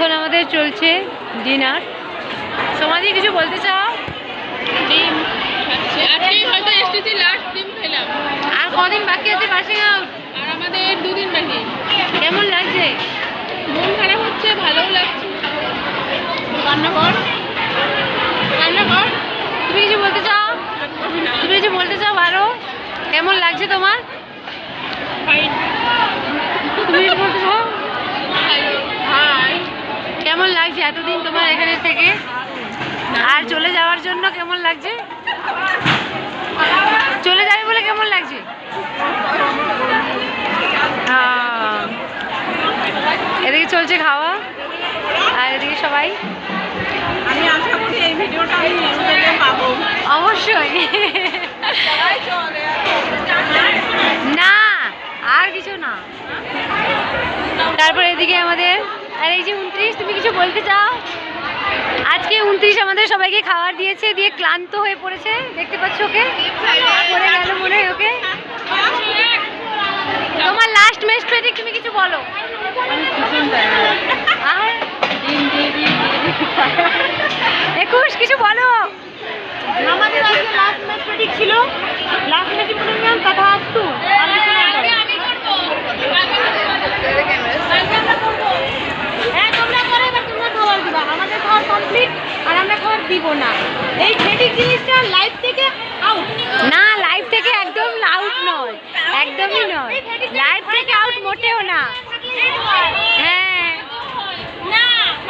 এখন আমাদের চলছে ডিনার সমাধি কিছু বলতে চাও? ডিম। খেলাম। আর কদিন বাকি আছে পাসিং আউট আর আমাদের দুদিন বাকি। কেমন লাগছে? মন খারাপ হচ্ছে ভালোও লাগছে। রান্না কর। তুমি কিছু বলতে চাও? তুমি কিছু বলতে চাও ভালো? কেমন লাগছে তোমার? ফাইন তুমি কিছু বলতে চাও হাই কেমন লাগছে এতদিন তোমার এখানে থেকে। আর চলে যাওয়ার জন্য কেমন লাগছে? চলে যাবে বলে কেমন লাগছে? এদিকে চলছে খাওয়া। আর এদিকে সবাই? আমি আশা করি এই ভিডিওটা আমি ইউটিউবে পাবো। অবশ্যই। না আর কিছু না। তারপর এদিকে আমাদের আর এই যে উনত্রিশ, তুমি কিছু বলতে চাও? আজকে উনত্রিশ আমাদের সবাইকে খাবার দিয়েছে, দিয়ে ক্লান্ত হয়ে পড়েছে, দেখতে পাচ্ছ ওকে? পড়ে গেল মনে হয় ওকে? তোমার লাস্ট মেস্ট তুমি কিছু বলো। দিব না। এই প্রেডিক্ট জিনিসটা লাইফ থেকে আউট না লাইফ থেকে একদম আউট নয়। একদমই নয়। লাইফ থেকে আউট মোটেও না।